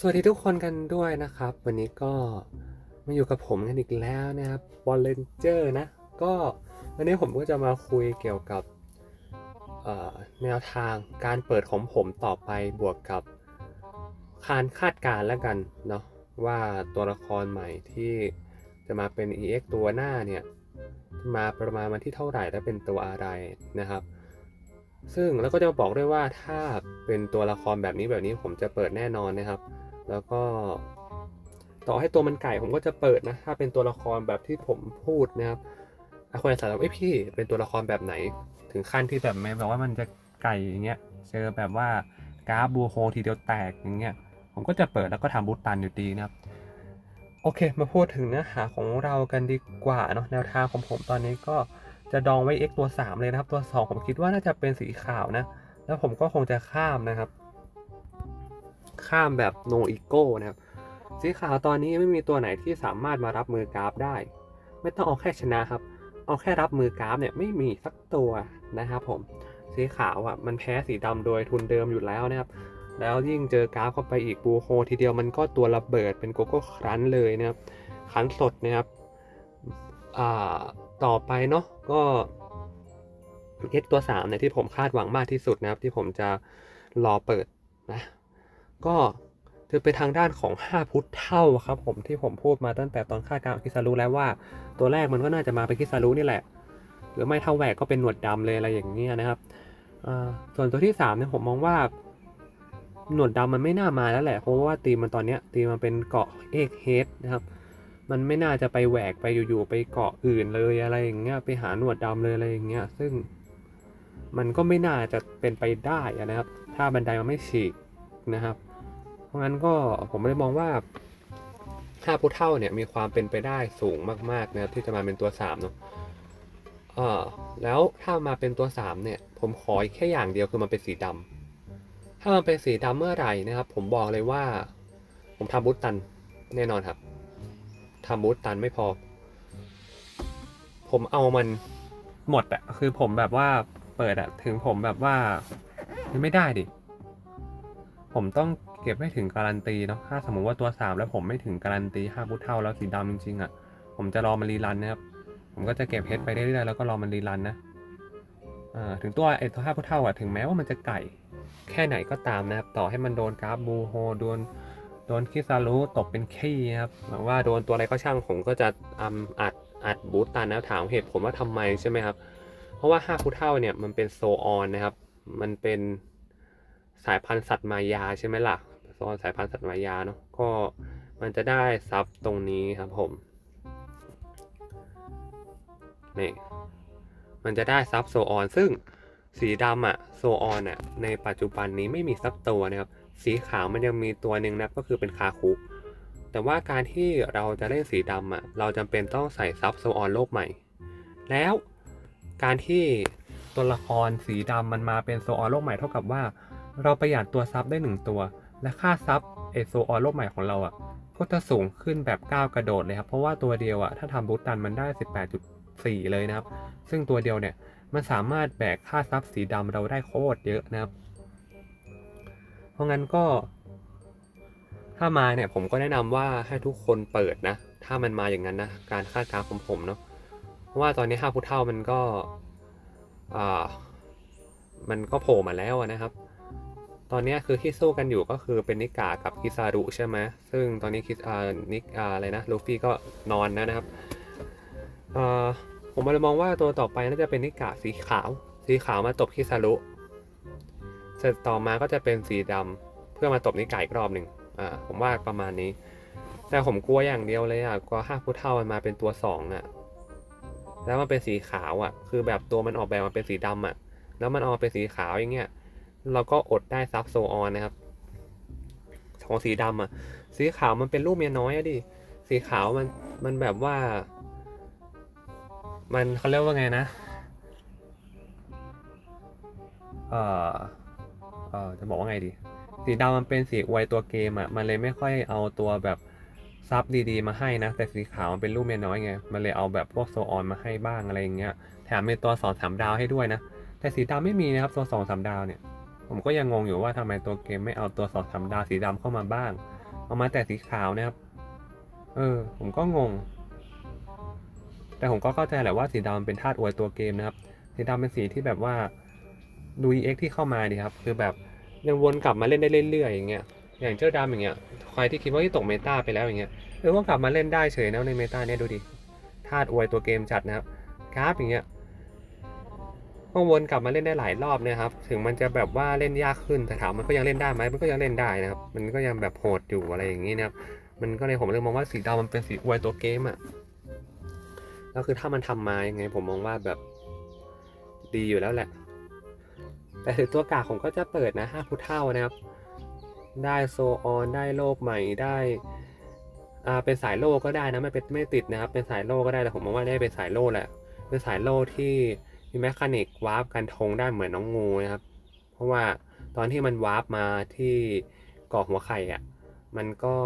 สวัสดีทุกคนกันด้วยนะครับ วันนี้ก็มาอยู่กับผมกันอีกแล้วนะครับบอลเลนเจอร์นะ ก็วันนี้ผมก็จะมาคุยเกี่ยวกับแนวทางการเปิดของผมต่อไปบวกกับการคาดการณ์แล้วกันเนาะว่าตัวละครใหม่ที่จะมาเป็น EX ตัวหน้าเนี่ยมาประมาณวันที่เท่าไหร่และเป็นตัวอะไรนะครับ ซึ่งแล้วก็จะบอกด้วยว่าถ้าเป็นตัวละครแบบนี้แบบนี้ผมจะเปิดแน่นอนนะครับ แล้วก็ต่อให้ตัวมันไก่ผมก็จะเปิดนะ ถ้าเป็นตัวละครแบบที่ผมพูดนะครับคนอาจจะถามว่าเอ้พี่เป็นตัวละครแบบไหน ถึงขั้นที่แบบแม้แบบว่ามันจะไก่อย่างเงี้ยเจอแบบว่ากราฟบูโฮทีเดียวแตกอย่างเงี้ยผมก็จะเปิดแล้วก็ทำบูตตันอยู่ดีนะครับ โอเค มาพูดถึงเนื้อหาของเรากันดีกว่าเนาะแนวทางของผมตอนนี้ก็จะดองไว้ x ตัว 3 เลยนะครับ ตัว 2 ผมคิดว่าน่าจะเป็นสีขาวนะ แล้วผมก็คงจะข้ามนะครับ ข้ามแบบ no ego นะครับสีขาวตอนนี้ไม่มีตัวไหนที่สามารถมารับมือกราฟได้ ไม่ต้องเอาแค่ชนะครับ เอาแค่รับมือกราฟเนี่ยไม่มีสักตัวนะครับผมสีขาวอะมันแพ้สีดำโดยทุนเดิมอยู่แล้วนะครับแล้วยิ่งเจอกราฟเข้าไปอีกบูโฮทีเดียวมันก็ตัวระเบิดเป็นโกโก้ครันเลยนะครับคันสดนะครับต่อไปเนาะก็ X ตัว3เนี่ยที่ผมคาดหวังมากที่สุดนะครับที่ผมจะรอเปิดนะ ก็จะเป็นทางด้านของ 5 พุทธเท่าครับผมที่ผมพูดมาตั้งแต่ตอนคาดการคิซารุแล้วว่าตัวแรกมันก็น่าจะมาเป็นคิซารุนี่แหละ หรือไม่เท่าแหวกก็เป็นหนวดดำเลยอะไรอย่างเงี้ยนะครับส่วนตัวที่3เนี่ยผมมองว่าหนวดดำมันไม่น่ามาแล้วแหละเพราะว่าตีมันตอนเนี้ยตีมันเป็นเกาะเอกเฮดนะครับ มันไม่น่าจะไปแหวกไปอยู่ๆไปเกาะอื่นเลยอะไรอย่างเงี้ยไปหาหนวดดำเลยอะไรอย่างเงี้ยซึ่งมันก็ไม่น่าจะเป็นไปได้นะครับ ถ้าบันไดมันไม่ฉีกนะครับ เพราะงั้นก็ผมเลยมองว่าห้าผู้เท่าเนี่ยมีความเป็นไปได้สูงมากๆนะครับที่จะมาเป็นตัวสามเนาะเออแล้วถ้ามาเป็นตัวสามเนี่ยผมขอแค่อย่างเดียวคือมันเป็นสีดำถ้ามันเป็นสีดำเมื่อไหร่นะครับ ผมบอกเลยว่า ผมทำบูตตันแน่นอนครับทำบูตตันไม่พอ ผมเอามันหมดอะคือผมแบบว่าเปิดอะถึงผมแบบว่าไม่ได้ดิ ผมต้อง เก็บให้ถึงการันตีเนาะถ้าสมมติว่าตัวสามแล้วผมไม่ถึงการันตีห้าพุทเท่าแล้วสีดำจริงๆอะผมจะรอมันรีรันนะครับ ผมก็จะเก็บเฮดไปเรื่อยๆแล้วก็รอมันรีรันนะอ่าถึงตัวไอ้ตัวห้าพุทเท่าอะถึงแม้ว่ามันจะไก่แค่ไหนก็ตามนะครับ ต่อให้มันโดนกราฟบูโฮโดนโดนคิซารุตกเป็นขี้นะครับหรือว่าโดนตัวอะไรก็ช่างผมก็จะอัมอัดอัดบูตตันแล้วถามเหตุผลว่าทำไมใช่ไหมครับ เพราะว่าห้าพุทเท่าเนี่ยมันเป็นโซออนนะครับ มันเป็น สายพันธุ์สัตว์มายาใช่ไหมล่ะโซออนสายพันธุ์สัตว์มายาเนาะก็มันจะได้ซับตรงนี้ครับผมนี่มันจะได้ซับโซออนซึ่งสีดำอะโซออนอะในปัจจุบันนี้ไม่มีสักตัวนะครับสีขาวมันยังมีตัวหนึ่งนะก็คือเป็นคาคุก แต่ว่าการที่เราจะเล่นสีดำอะเราจำเป็นต้องใส่ซับโซออนโลกใหม่ แล้วการที่ตัวละครสีดำมันมาเป็นโซออนโลกใหม่เท่ากับว่า เราประหยัดตัวซับได้หนึ่งตัว และค่าซับเอโซออนโลกใหม่ของเราอะก็จะสูงขึ้นแบบก้าวกระโดดเลยครับ เพราะว่าตัวเดียวอะถ้าทำบูตตันมันได้ 18.4 เลยนะครับ ซึ่งตัวเดียวเนี่ยมันสามารถแบกค่าซับสีดำเราได้โคตรเยอะนะครับ เพราะงั้นก็ถ้ามาเนี่ยผมก็แนะนำว่าให้ทุกคนเปิดนะ ถ้ามันมาอย่างนั้นนะ การคาดการณ์ของผมเนาะเพราะว่าตอนนี้ห้าพุทเท่ามันก็ อ่า มันก็โผล่มาแล้วนะครับ ตอนนี้คือที่สู้กันอยู่ก็คือเป็นนิกากับคิซารุใช่ไหมซึ่งตอนนี้คิอ่านิกอ่าอะไรนะลูฟี่ก็นอนแล้วนะครับอ่าผมเลยมองว่าตัวต่อไปน่าจะเป็นนิกาสีขาว สีขาวมาตบคิซารุเสร็จต่อมาก็จะเป็นสีดำเพื่อมาตบนิกาอีกรอบหนึ่งอ่าผมว่าประมาณนี้ แต่ผมกลัวอย่างเดียวเลยอะกลัวห้าพุทเท่ามันมาเป็นตัวสองอะแล้วมันเป็นสีขาวอะ คือแบบตัวมันออกแบบมาเป็นสีดำอะ แล้วมันออกมาเป็นสีขาวอย่างเงี้ย เราก็อดได้ซับโซออนนะครับ ของสีดำอะ สีขาวมันเป็นรูปเมียน้อยอะดิ สีขาวมันมันแบบว่า มันเขาเรียกว่าไงนะ เอ่อเออจะบอกว่าไงดี สีดำมันเป็นสีอวยตัวเกมอะ มันเลยไม่ค่อยเอาตัวแบบซับดีๆมาให้นะ แต่สีขาวมันเป็นรูปเมียน้อยไง มันเลยเอาแบบพวกโซออนมาให้บ้างอะไรอย่างเงี้ย แถมมีตัวสองสามดาวให้ด้วยนะ แต่สีดำไม่มีนะครับตัวสองสามดาวเนี่ย ผมก็ยังงงอยู่ว่าทำไมตัวเกมไม่เอาตัวสองสามดาวสีดำเข้ามาบ้าง เอามาแต่สีขาวนะครับ เออ ผมก็งง แต่ผมก็เข้าใจแหละว่าสีดำเป็นธาตุอวยตัวเกมนะครับ สีดำเป็นสีที่แบบว่าดู EX ที่เข้ามาดีครับ คือแบบยังวนกลับมาเล่นได้เรื่อยๆอย่างเงี้ย อย่างเจ้าดำอย่างเงี้ย ใครที่คิดว่าที่ตกเมตาไปแล้วอย่างเงี้ยเออก็กลับมาเล่นได้เฉยนะในเมตาเนี่ยดูดิธาตุอวยตัวเกมจัดนะครับกราฟอย่างเงี้ย ก็วนกลับมาเล่นได้หลายรอบนะครับ ถึงมันจะแบบว่าเล่นยากขึ้นแต่ถามมันก็ยังเล่นได้ไหมมันก็ยังเล่นได้นะครับ มันก็ยังแบบโหดอยู่อะไรอย่างนี้นะครับ มันก็เลยผมเลยมองว่าสีดำมันเป็นสีอวยตัวเกมอะแล้วคือถ้ามันทำมายังไงผมมองว่าแบบดีอยู่แล้วแหละ แต่ถึงตัวกากผมก็จะเปิดนะห้าพุทเท่านะครับ ได้โซออนได้โลกใหม่ได้อ่าเป็นสายโลก็ได้นะไม่เป็นไม่ติดนะครับ เป็นสายโลก็ได้แต่ผมมองว่าได้เป็นสายโลแหละ เป็นสายโลที่ มีแมคานิกวาร์ปกันทงได้เหมือนน้องงูนะครับ เพราะว่าตอนที่มันวาร์ปมาที่เกาะหัวไข่อะ มันก็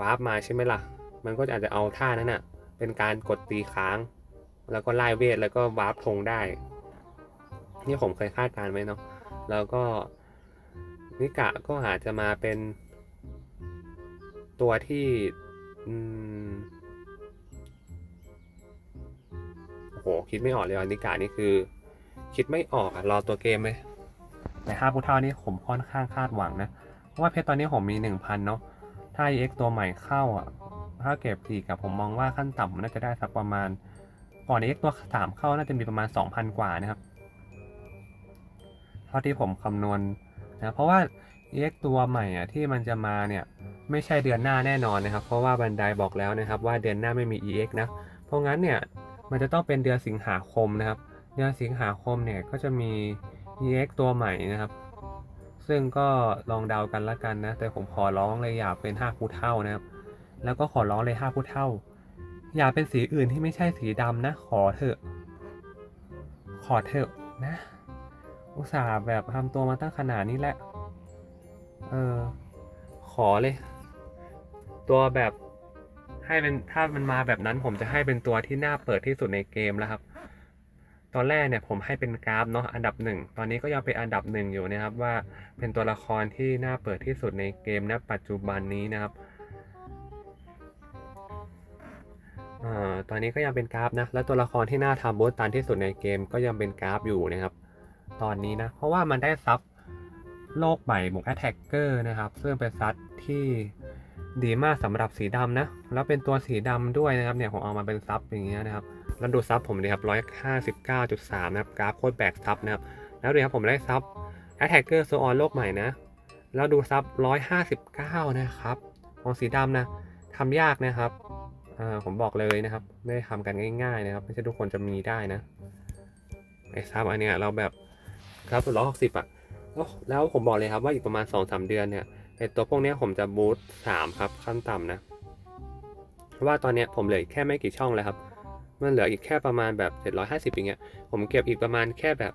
วาร์ปมาใช่ไหมล่ะ มันก็อาจจะเอาท่านั้นอะ เป็นการกดตีค้าง แล้วก็ไล่เวทแล้วก็วาร์ปธงได้ นี่ผมเคยคาดการณ์ไว้เนาะ แล้วก็นิกะก็อาจจะมาเป็นตัวที่อืม คิดไม่ออกเลยอะนิกานี่คือ คิดไม่ออกอะรอตัวเกมเลยในห้าพุเท่านี่ผมค่อนข้างคาดหวังนะ เพราะว่าเพชรตอนนี้ผมมีหนึ่งพันเนาะถ้า EX ตัวใหม่เข้าอะถ้าเก็บอีกอะผมมองว่าขั้นต่ำมันน่าจะได้สักประมาณ ก่อน EX ตัวสามเข้าน่าจะมีประมาณ2,000กว่านะครับเท่าที่ผมคำนวณนะเพราะว่า EX ตัวใหม่อะที่มันจะมาเนี่ยไม่ใช่เดือนหน้าแน่นอนนะครับ เพราะว่าบันไดบอกแล้วนะครับว่าเดือนหน้าไม่มี EX นะ เพราะงั้นเนี่ย มันจะต้องเป็นเดือนสิงหาคมนะครับ เดือนสิงหาคมเนี่ยก็จะมี EX ตัวใหม่นะครับ ซึ่งก็ลองเดากันละกันนะ แต่ผมขอร้องเลยอย่าเป็น5ผู้เท่านะครับ แล้วก็ขอร้องเลย5ผู้เท่า อย่าเป็นสีอื่นที่ไม่ใช่สีดำนะ ขอเถอะ ขอเถอะนะ อุตส่าห์แบบทำตัวมาตั้งขนาดนี้แหละ เออ ขอเลย ตัวแบบ ให้เป็นถ้ามันมาแบบนั้นผมจะให้เป็นตัวที่น่าเปิดที่สุดในเกมแล้วครับ ตอนแรกเนี่ยผมให้เป็นกราฟเนาะอันดับหนึ่งตอนนี้ก็ยังเป็นอันดับหนึ่งอยู่นะครับว่าเป็นตัวละครที่น่าเปิดที่สุดในเกมณปัจจุบันนี้นะครับอ่าตอนนี้ก็ยังเป็นกราฟนะ แล้วตัวละครที่น่าทำบูสตันที่สุดในเกมก็ยังเป็นกราฟอยู่นะครับ ตอนนี้นะ เพราะว่ามันได้ซับโลกใหม่บุกแอตแทกเกอร์นะครับ ซึ่งเป็นซัดที่ ดีมากสำหรับสีดำนะ แล้วเป็นตัวสีดำด้วยนะครับเนี่ยผมเอามาเป็นซับอย่างเงี้ยนะครับ แล้วดูซับผมดีครับร้อยห้าสิบเก้าจุดสามนะครับกราฟโคตรแบกซับนะครับ แล้วดูครับผมได้ซับ Attacker s o on โลกใหม่นะ แล้วดูซับร้อยห้าสิบเก้านะครับ ของสีดำนะทำยากนะครับอ่าผมบอกเลยนะครับ ไม่ได้ทำกันง่ายๆนะครับ ไม่ใช่ทุกคนจะมีได้นะไอ้ซับอันเนี้ยเราแบบครับร้อยหกสิบอะแล้วแล้วผมบอกเลยครับว่าอีกประมาณสองสามเดือนเนี่ย ไอตัวพวกนี้ผมจะบูตสามครับขั้นต่ำนะเพราะว่าตอนนี้ผมเหลือแค่ไม่กี่ช่องแล้วครับ มันเหลืออีกแค่ประมาณแบบ 750อย่างเงี้ย ผมเก็บอีกประมาณแค่แบบ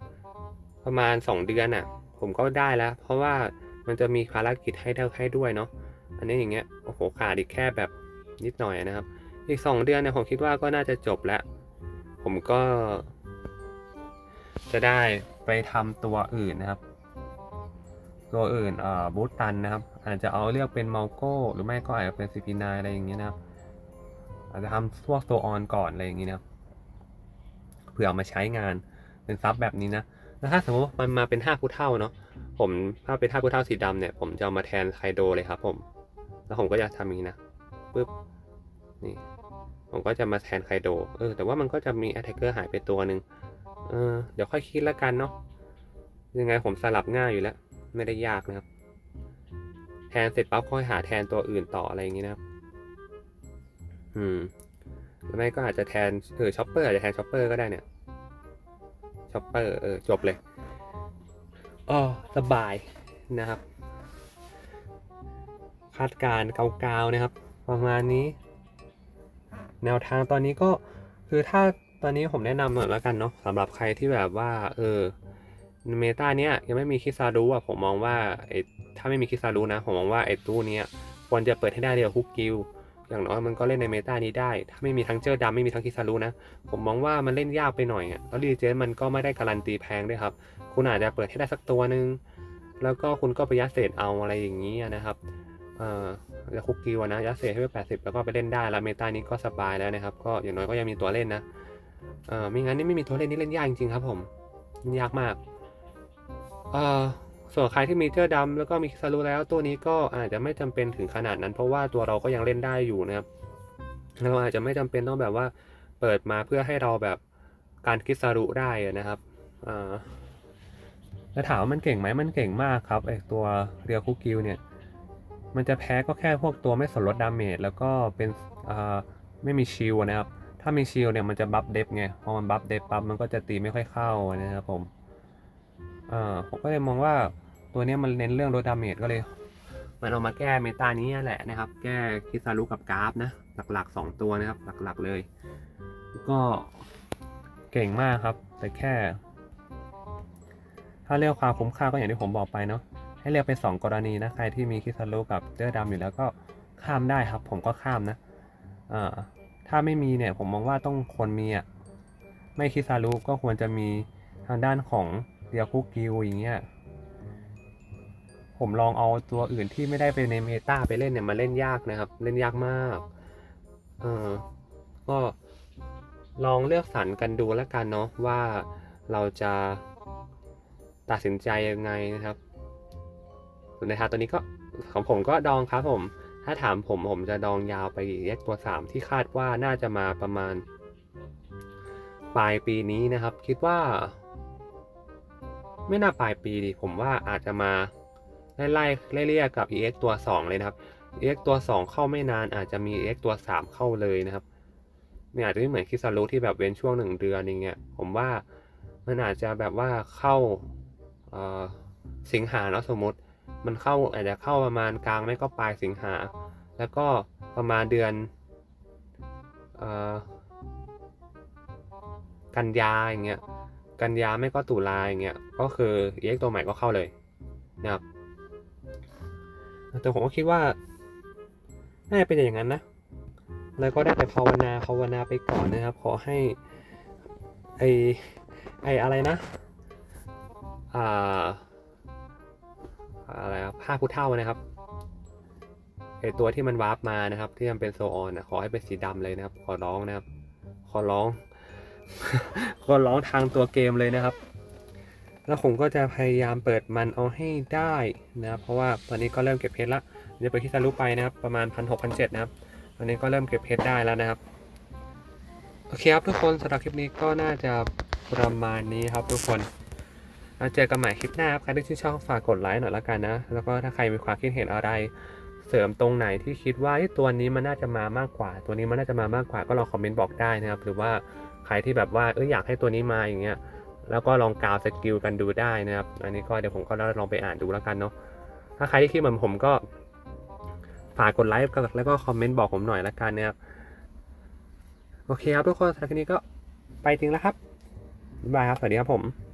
ประมาณ 2 เดือนอะ ผมก็ได้แล้ว เพราะว่ามันจะมีภารกิจให้เท่าให้ด้วยเนาะ อันนี้อย่างเงี้ย โอ้โห ขาดอีกแค่แบบนิดหน่อยนะครับ อีก 2 เดือนเนี่ยผมคิดว่าก็น่าจะจบแล้ว ผมก็ จะได้ไปทำตัวอื่นนะครับ ตัวอื่นอ่อบูตตันนะครับ อาจจะเอาเลือกเป็นมัลโก้หรือไม่ก็อาจจะเป็นซีพีนอะไรอย่างเงี้ยนะครับ อาจจะทำพวกตัวออนก่อนอะไรอย่างเงี้นะครับเผื่อเอามาใช้งานเป็นซับแบบนี้นะแล้วถ้าสมมติมันมาเป็นห้าผู้เท่าเนาะผมถ้าเป็นห้าผู้เท่าสีดำเนี่ย ผมจะเอามาแทนไคโดเลยครับ ผม แล้วผมก็จะทำอย่างนี้นะปึ๊บนี่ผมก็จะมาแทนไคโดเออแต่ว่ามันก็จะมี a t t a c k e r หายไปตัวหนึ่งเออเดี๋ยวค่อยคิดแล้วกันเนาะยังไงผมสลับง่ายอยู่แล้ว ไม่ได้ยากนะครับ แทนเสร็จปั๊บค่อยหาแทนตัวอื่นต่ออะไรอย่างนี้นะครับ อืมหรือไม่ก็อาจจะแทนเออช็อปเปอร์อาจจะแทนช็อปเปอร์ก็ได้เนี่ยช็อปเปอร์เออจบเลยอ๋อสบายนะครับ คาดการเกาๆนะครับ ประมาณนี้ แนวทางตอนนี้ก็คือถ้าตอนนี้ผมแนะนำหน่อยแล้วกันเนาะสำหรับใครที่แบบว่า เออ เมตาเนี้ยยังไม่มีคิซารุอะผมมองว่าไอ้ถ้าไม่มีคิซารุนะ ผมมองว่าไอ้ตู้เนี้ยควรจะเปิดให้ได้เดียวคุกกิลอย่างน้อยมันก็เล่นในเมตานี้ได้ ถ้าไม่มีทั้งเจอดำไม่มีทั้งคิซารุนะ ผมมองว่ามันเล่นยากไปหน่อยอะแล้วรีเจมันก็ไม่ได้การันตีแพงด้วยครับ คุณอาจจะเปิดให้ได้สักตัวหนึ่งแล้วก็คุณก็ไปยัดเศษเอาอะไรอย่างนี้นะครับเอ่อแล้วคุกกิวอะนะยัดเศษให้ไปแปดสิบแล้วก็ไปเล่นได้แล้วเมตานี้ก็สบายแล้วนะครับ ก็อย่างน้อยก็ยังมีตัวเล่นนะเอ่อไม่งั้นนี่ไม่มีตัวเล่นนี่เล่นยากจริงๆครับ ผมยากมาก ส่วนใครที่มีเจอร์ดำแล้วก็มีคิซารุแล้วตัวนี้ก็อาจจะไม่จำเป็นถึงขนาดนั้น เพราะว่าตัวเราก็ยังเล่นได้อยู่นะครับเราอาจจะไม่จำเป็นต้องแบบว่าเปิดมาเพื่อให้เราแบบการคิซารุได้นะครับแล้วถามว่ามันเก่งไหมมันเก่งมากครับไอตัวเรียวคุกิวเนี่ยมันจะแพ้ก็แค่พวกตัวไม่สนลดดาเมจแล้วก็เป็นไม่มีชิลนะครับ ถ้ามีชิลเนี่ยมันจะบัฟเดฟไงพอมันบัฟเดฟปั๊บมันก็จะตีไม่ค่อยเข้านะครับผม อ่าผมก็เลยมองว่าตัวนี้มันเน้นเรื่องลดดาเมจก็เลยมันเอามาแก้เมตานี้แหละนะครับ แก้คิซารุกับกราฟนะ หลักๆ 2 ตัวนะครับ หลักๆเลย ก็เก่งมากครับ แต่แค่ ถ้าเรียกความคุ้มค่าก็อย่างที่ผมบอกไปเนาะให้เลือกเป็น2กรณีนะใครที่มีคิซารุกับเจอร์ดำอยู่แล้วก็ข้ามได้ครับ ผมก็ข้ามนะอ่าถ้าไม่มีเนี่ยผมมองว่าต้องควรมีอะไม่คิซารุก็ควรจะมีทางด้านของ เดียคุกิวอย่างเงี้ย ผมลองเอาตัวอื่นที่ไม่ได้ไปในเมตาไปเล่นเนี่ยมาเล่นยากนะครับ เล่นยากมาก เออ ก็ลองเลือกสรรกันดูแล้วกันเนาะว่าเราจะตัดสินใจยังไงนะครับส่วนในทางตัวนี้ก็ของผมก็ดองครับผม ถ้าถามผมผมจะดองยาวไปแยกตัว3ที่คาดว่าน่าจะมาประมาณ ปลายปีนี้นะครับ คิดว่า ไม่น่าปลายปีดิผมว่าอาจจะมาไล่ไล่ไล่เรียกกับ EX ตัว 2 เลยนะครับ EX ตัว 2 เข้าไม่นานอาจจะมี EX ตัว 3 เข้าเลยนะครับเนี่ยอาจจะไม่เหมือนคิซารุที่แบบเว้นช่วงหนึ่งเดือนอย่างเงี้ยผมว่ามันอาจจะแบบว่าเข้าสิงหาเนาะสมมติ มันเข้าอาจจะเข้าประมาณกลางไม่ก็ปลายสิงหา แล้วก็ประมาณเดือนอกันยาอย่างเงี้ย กันยาไม่ก็ตุลาอย่างเงี้ยก็คือเอ็กตัวใหม่ก็เข้าเลยนะครับแต่ผมก็คิดว่าน่าจะเป็นอย่างนั้นนะ แล้วก็ได้แต่ภาวนาภาวนาไปก่อนนะครับ ขอให้ไอไออะไรนะ อ่า อะไรครับผ้าผู้เท่านะครับไอตัวที่มันวาร์ปมานะครับ ที่มันเป็นโซออนนะขอให้เป็นสีดำเลยนะครับ ขอร้องนะครับ ขอร้อง ขอร้องทางตัวเกมเลยนะครับ แล้วผมก็จะพยายามเปิดมันเอาให้ได้นะครับ เพราะว่าตอนนี้ก็เริ่มเก็บเพชรละเดี๋ยวไปที่ซารุไปนะครับ ประมาณพันหกพันเจ็ดนะครับ ตอนนี้ก็เริ่มเก็บเพชรได้แล้วนะครับ โอเคครับทุกคนสำหรับคลิปนี้ก็น่าจะประมาณนี้ครับทุกคนเราเจอกันใหม่คลิปหน้าครับ ใครที่ชื่นชอบฝากกดไลค์หน่อยละกันนะ แล้วก็ถ้าใครมีความคิดเห็นอะไร เสริมตรงไหนที่คิดว่าเอ้ตัวนี้มันน่าจะมามากกว่า ตัวนี้มันน่าจะมามากกว่าก็ลองคอมเมนต์บอกได้นะครับ หรือว่า ใครที่แบบว่าเอออยากให้ตัวนี้มาอย่างเงี้ยแล้วก็ลองกาวสกิลกันดูได้นะครับ อันนี้ก็เดี๋ยวผมก็ลองไปอ่านดูแล้วกันเนาะถ้าใครที่คิดเหมือนผมก็ฝากกดไลค์แล้วก็คอมเมนต์บอกผมหน่อยละกันนะครับโอเคครับทุกคนสำหรับคลิปนี้ก็ไปจริงแล้วครับบ๊ายบายครับ สวัสดีครับผม